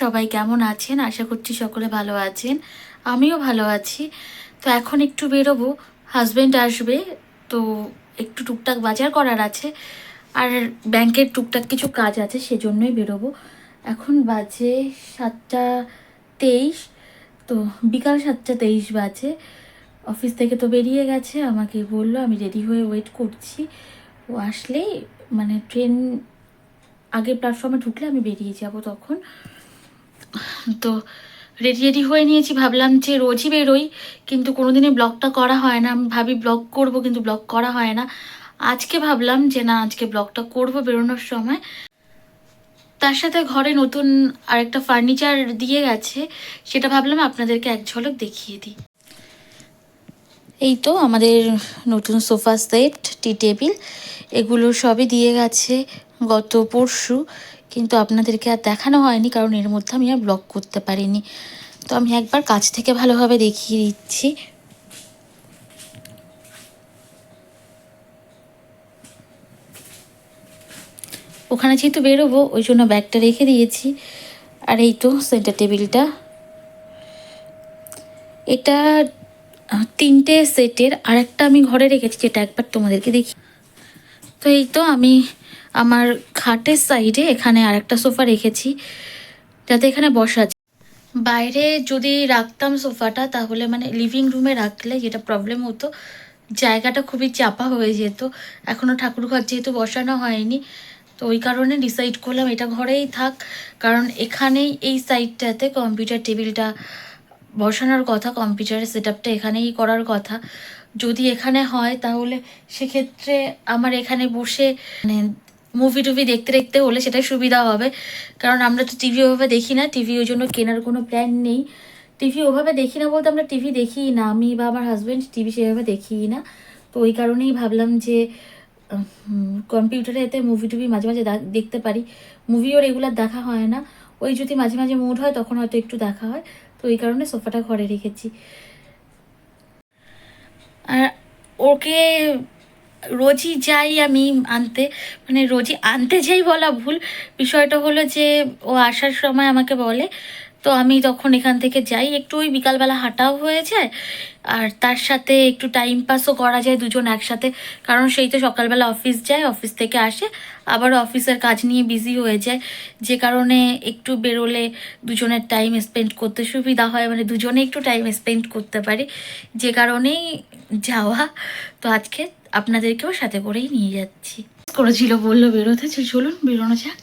সবাই কেমন আছেন? আশা করছি সকলে ভালো আছেন। আমিও ভালো আছি। তো এখন একটু বেরোবো। হাজবেন্ড আসবে, তো একটু টুকটাক বাজার করার আছে। আর ব্যাংকের টুকটাক কিছু কাজ আছে, সেজন্যই বেরোবো। এখন বাজে সাতটা তেইশ। তো বিকাল সাতটা তেইশ বাজে। অফিস থেকে তো বেরিয়ে গেছে, আমাকে বলল, আমি রেডি হয়ে ওয়েট করছি। ও আসলেই মানে ট্রেন আগে প্ল্যাটফর্মে ঢুকলে আমি বেরিয়ে যাব তখন। তো রেডি রেডি হয়ে নিয়েছি। ভাবলাম যে রোজই বেরোই, কিন্তু কোনোদিনই ব্লগটা করা হয় না। আমি ভাবি ব্লগ করব, কিন্তু ব্লগ করা হয় না। আজকে ভাবলাম যে না, আজকে ব্লগটা করব বেরোনোর সময়। তার সাথে ঘরে নতুন আরেকটা ফার্নিচার দিয়ে গেছে। সেটা ভাবলাম আপনাদেরকে এক ঝলক দেখিয়ে দিই। এই তো আমাদের নতুন সোফা সেট টি টেবিল এগুলো সবই দিয়ে গেছে গত পরশু। কিন্তু আপনাদেরকে আর দেখানো হয়নি, কারণ এর মধ্যে আমি আর ব্লগ করতে পারিনি। তো আমি একবার কাছ থেকে ভালোভাবে দেখিয়ে দিচ্ছি। ওখানে যেহেতু বেরোবো, ওই জন্য ব্যাগটা রেখে দিয়েছি। আর এই তো সেন্টার টেবিলটা এটা তিনটে সেটের আর একটা আমি ঘরে রেখেছি, যেটা একবার তোমাদেরকে দেখি। তো এই তো আমি আমার খাটের সাইডে এখানে আরেকটা সোফা রেখেছি, যাতে এখানে বসা বাইরে যদি রাখতাম সোফাটা, তাহলে মানে লিভিং রুমে রাখলে যেটা প্রবলেম হতো, জায়গাটা খুবই চাপা হয়ে যেত। এখনও ঠাকুর ঘর যেহেতু বসানো হয়নি, তো ওই কারণে ডিসাইড করলাম এটা ঘরেই থাক। কারণ এখানেই এই সাইডটাতে কম্পিউটার টেবিলটা বসানোর কথা কম্পিউটারের সেট এখানেই করার কথা। যদি এখানে হয়, তাহলে সেক্ষেত্রে আমার এখানে বসে মানে মুভি টুভি দেখতে দেখতে হলে সেটাই সুবিধা হবে। কারণ আমরা তো টিভি ওভাবে দেখি না টিভি ওই জন্য কেনার কোনো প্ল্যান নেই। টিভি ওভাবে দেখি না বলতে আমরা টিভি দেখি না। আমি বা আমার হাজব্যান্ড টিভি সেভাবে দেখি না। তো ওই কারণেই ভাবলাম যে কম্পিউটারে এতে মুভি টুভি মাঝে মাঝে দেখতে পারি। মুভিও রেগুলার দেখা হয় না। ওই যদি মাঝে মাঝে মুড হয় তখন হয়তো একটু দেখা হয়। তো ওই কারণে সোফাটা ঘরে রেখেছি। আর ওকে রোজই যাই আমি আনতে মানে রোজই আনতে যাই বলা ভুল। বিষয়টা হলো যে, ও আসার সময় আমাকে বলে, তো আমি তখন এখান থেকে যাই। একটু ওই বিকালবেলা হাঁটাও হয়ে যায়, আর তার সাথে একটু টাইম পাসও করা যায় দুজন একসাথে। কারণ সেই তো সকালবেলা অফিস যায় অফিস থেকে আসে, আবার অফিসের কাজ নিয়ে বিজি হয়ে যায়। যে কারণে একটু বেরোলে দুজনের টাইম স্পেন্ড করতে সুবিধা হয় মানে দুজনে একটু টাইম স্পেন্ড করতে পারি। যে কারণেই যাওয়া। তো আজকে আপনাদেরকেও সাথে করেই নিয়ে যাচ্ছি। করেছিল, বলল, বেরোতে চলুন, বেরোনো যাক।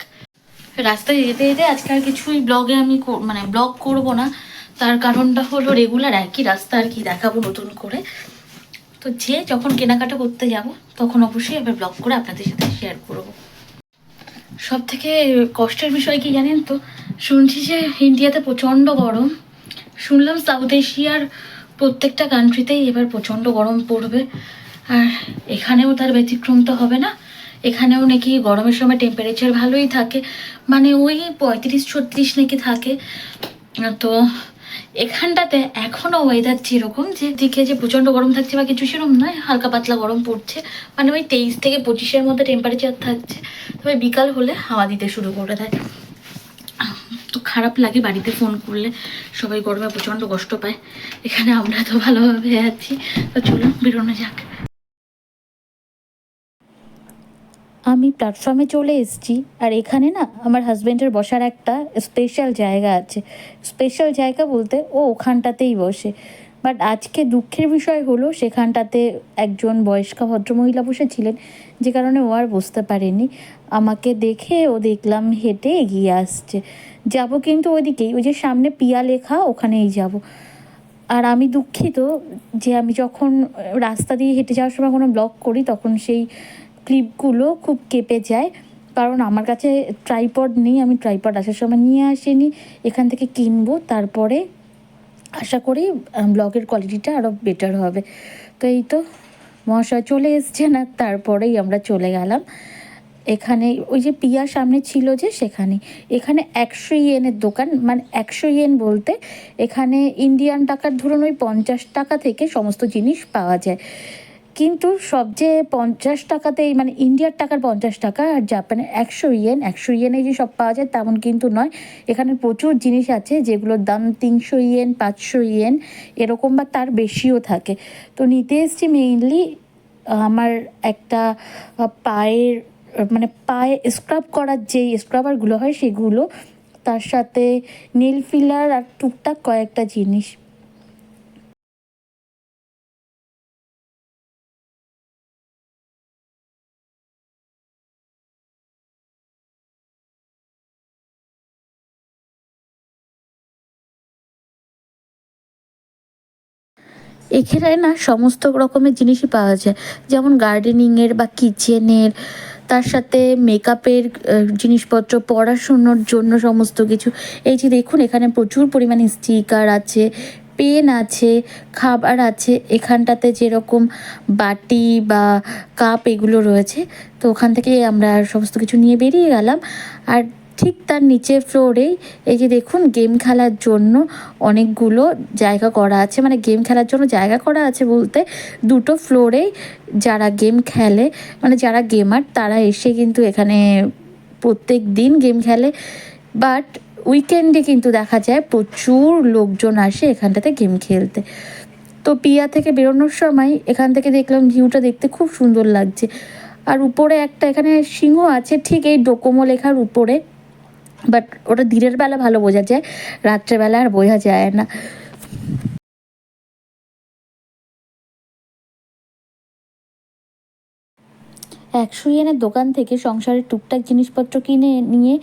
রাস্তায় যেতে যেতে আজকে আর কিছুই ব্লগে আমি মানে ব্লগ করব না। তার কারণটা হলো রেগুলার একই রাস্তা আর কি দেখাবো নতুন করে। তো যে যখন কেনাকাটা করতে যাব, তখন অবশ্যই এবার ব্লগ করে আপনাদের সাথে শেয়ার করব। সব থেকে কষ্টের বিষয় কি জানেন তো? শুনছি যে ইন্ডিয়াতে প্রচণ্ড গরম। শুনলাম সাউথ এশিয়ার প্রত্যেকটা কান্ট্রিতেই এবার প্রচণ্ড গরম পড়বে। আর এখানেও তার ব্যতিক্রম তো হবে না। এখানেও নাকি গরমের সময় টেম্পারেচার ভালোই থাকে। মানে ওই পঁয়ত্রিশ, ছত্রিশ নাকি থাকে। তো এখানটাতে এখনও ওয়েদার যেরকম যে দিকে যে প্রচণ্ড গরম থাকছে বা কিছু সেরকম নয়, হালকা পাতলা গরম পড়ছে। মানে ওই তেইশ থেকে পঁচিশের মধ্যে টেম্পারেচার থাকছে। তবে বিকাল হলে হাওয়া দিতে শুরু করে দেয়। তো খারাপ লাগে বাড়িতে ফোন করলে। সবাই গরমে প্রচণ্ড কষ্ট পায়। এখানে আমরা তো ভালোভাবে আছি। তো চলুন বেরোনো যাক। আমি প্ল্যাটফর্মে চলে এসেছি, আর এখানে না আমার হাজব্যান্ডের বসার একটা স্পেশাল জায়গা আছে। স্পেশাল জায়গা বলতে ও ওখানটাতেই বসে। বাট আজকে দুঃখের বিষয় হলো সেখানটাতে একজন বয়স্কা ভদ্রমহিলা বসেছিলেন, যে কারণে ও আর বসতে পারেনি। আমাকে দেখে ও দেখলাম হেঁটে এগিয়ে আসছে। যাব কিন্তু ওইদিকেই, ওই যে সামনে পিয়া লেখা, ওখানেই যাব। আর আমি দুঃখিত যে আমি যখন রাস্তা দিয়ে হেঁটে যাওয়ার সময় কোনো ব্লগ করি, তখন সেই ক্লিপগুলো খুব কেঁপে যায়। কারণ আমার কাছে ট্রাইপড নেই, আমি ট্রাইপড আসার সময় নিয়ে আসিনি। এখান থেকে কিনবো, তারপরে আশা করি ব্লগের কোয়ালিটিটা আরও বেটার হবে। তো এই তো, মহাশয় চলে এসছেন আর তারপরেই আমরা চলে গেলাম। এখানে ওই যে পিয়া সামনে ছিল যে সেখানে। এখানে একশো ইয়েনের দোকান মানে একশো ইয়েন বলতে এখানে ইন্ডিয়ান টাকার ধরুন ওই পঞ্চাশ টাকা থেকে সমস্ত জিনিস পাওয়া যায়। কিন্তু সবচেয়ে পঞ্চাশ টাকাতেই মানে ইন্ডিয়ার টাকার পঞ্চাশ টাকা আর জাপানের একশো ইয়েন একশো ইয়েনে যে সব পাওয়া যায় তেমন কিন্তু নয়। এখানে প্রচুর জিনিস আছে যেগুলোর দাম তিনশো ইয়েন পাঁচশো ইয়েন এরকম বা তার বেশিও থাকে। তো নিতে এসছি মেইনলি আমার একটা পায়ের মানে পায়ে স্ক্রাব করার যেই স্ক্রাবারগুলো হয় সেগুলো, তার সাথে নীল ফিলার আর টুকটাক কয়েকটা জিনিস। এখানে না সমস্ত রকমের জিনিসই পাওয়া যায়। যেমন গার্ডেনিংয়ের বা কিচেনের তার সাথে মেকআপের জিনিসপত্র, পড়াশুনোর জন্য সমস্ত কিছু। এই যে দেখুন, এখানে প্রচুর পরিমাণে স্টিকার আছে পেন আছে, খাবার আছে। এখানটাতে যেরকম বাটি বা কাপ এগুলো রয়েছে, তো ওখান থেকে আমরা সমস্ত কিছু নিয়ে বেরিয়ে গেলাম। আর ঠিক তার নিচের ফ্লোরেই এই যে দেখুন গেম খেলার জন্য অনেকগুলো জায়গা করা আছে। মানে গেম খেলার জন্য জায়গা করা আছে বলতে দুটো ফ্লোরেই যারা গেম খেলে মানে যারা গেমার তারা এসে কিন্তু এখানে প্রত্যেক দিন গেম খেলে। বাট উইকেন্ডে কিন্তু দেখা যায় প্রচুর লোকজন আসে এখানটাতে গেম খেলতে। তো পিয়া থেকে বেরোনোর সময় এখান থেকে দেখলাম ভিউটা দেখতে খুব সুন্দর লাগছে। আর উপরে একটা এখানে সিংহ আছে, ঠিক এই ডোকোমো লেখার উপরে। বাট ওটা দিনের বেলা ভালো বোঝা যায় রাত্রেবেলা আর বোঝা যায় না। একশো ইয়েনের দোকান থেকে সংসারের টুকটাক জিনিসপত্র কিনে নিয়ে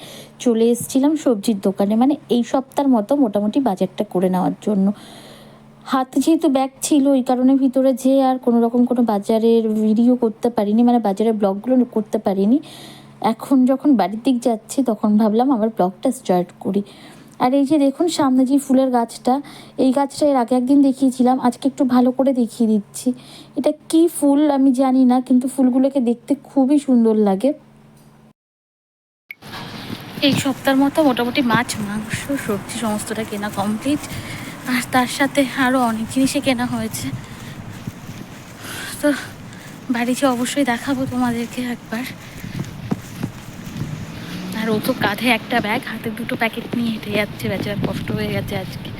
চলে এসেছিলাম সবজির দোকানে। মানে এই সপ্তাহের মতো মোটামুটি বাজারটা করে নেওয়ার জন্য। হাতে যেহেতু ব্যাগ ছিল ওই কারণে ভিতরে যেয়ে আর কোনো রকম কোনো বাজারের ভিডিও করতে পারিনি। মানে বাজারের ব্লগগুলো করতে পারিনি। এখন যখন বাড়ির দিক যাচ্ছি, তখন ভাবলাম আবার ব্লগটা স্টার্ট করি। আর এই যে দেখুন, সামনে যে ফুলের গাছটা, এই গাছটা এর আগে একদিন দেখিয়েছিলাম, আজকে একটু ভালো করে দেখিয়ে দিচ্ছি। এটা কি ফুল আমি জানি না, কিন্তু ফুলগুলোকে দেখতে খুবই সুন্দর লাগে। এই সপ্তাহের মতো মোটামুটি মাছ, মাংস, সবজি সমস্তটা কেনা কমপ্লিট আর তার সাথে আরও অনেক জিনিসই কেনা হয়েছে। তো বাড়িতে অবশ্যই দেখাবো তোমাদেরকে একবার। আর ও তো কাঁধে একটা ব্যাগ হাতে দুটো প্যাকেট নিয়ে হেঁটে যাচ্ছে, বেচারা কষ্ট হয়ে গেছে আজকে।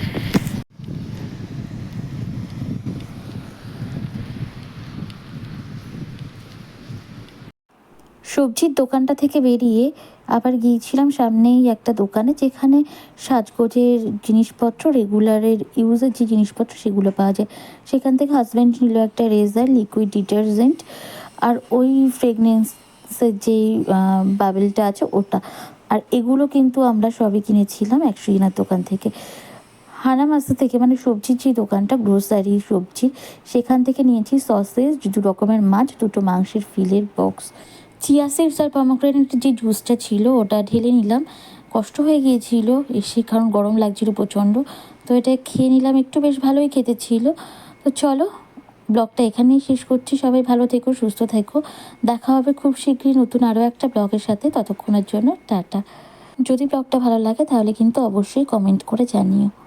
সবজির দোকানটা থেকে বেরিয়ে আবার গিয়েছিলাম সামনেই একটা দোকানে, যেখানে সাজগোজের জিনিসপত্র রেগুলারের ইউজের যে জিনিসপত্র সেগুলো পাওয়া যায়। সেখান থেকে হাজব্যান্ড নিল একটা রেজার লিকুইড ডিটারজেন্ট আর ওই ফ্রেগনেন্সের যেই বাবেলটা আছে ওটা। আর এগুলো কিন্তু আমরা সবই কিনেছিলাম একশো ইনার দোকান থেকে। হানা মাস্তা থেকে মানে সবজির যে দোকানটা গ্রোসারি সবজির সেখান থেকে নিয়েছি সসেজ দু রকমের মাছ, দুটো মাংসের ফিলের বক্স চিয়া সিডস আর পমোগ্রেনেটের যে জুসটা ছিল, ওটা ঢেলে নিলাম। কষ্ট হয়ে গিয়েছিল, এসে কারণ গরম লাগছিল প্রচণ্ড। তো এটা খেয়ে নিলাম, একটু বেশ ভালোই খেতে ছিল। তো চলো ব্লগটা এখানেই শেষ করছি। সবাই ভালো থেকো, সুস্থ থেকো। দেখা হবে খুব শীঘ্রই নতুন আরও একটা ব্লগের সাথে। ততক্ষণের জন্য টাটা। যদি ব্লগটা ভালো লাগে তাহলে কিন্তু অবশ্যই কমেন্ট করে জানিও।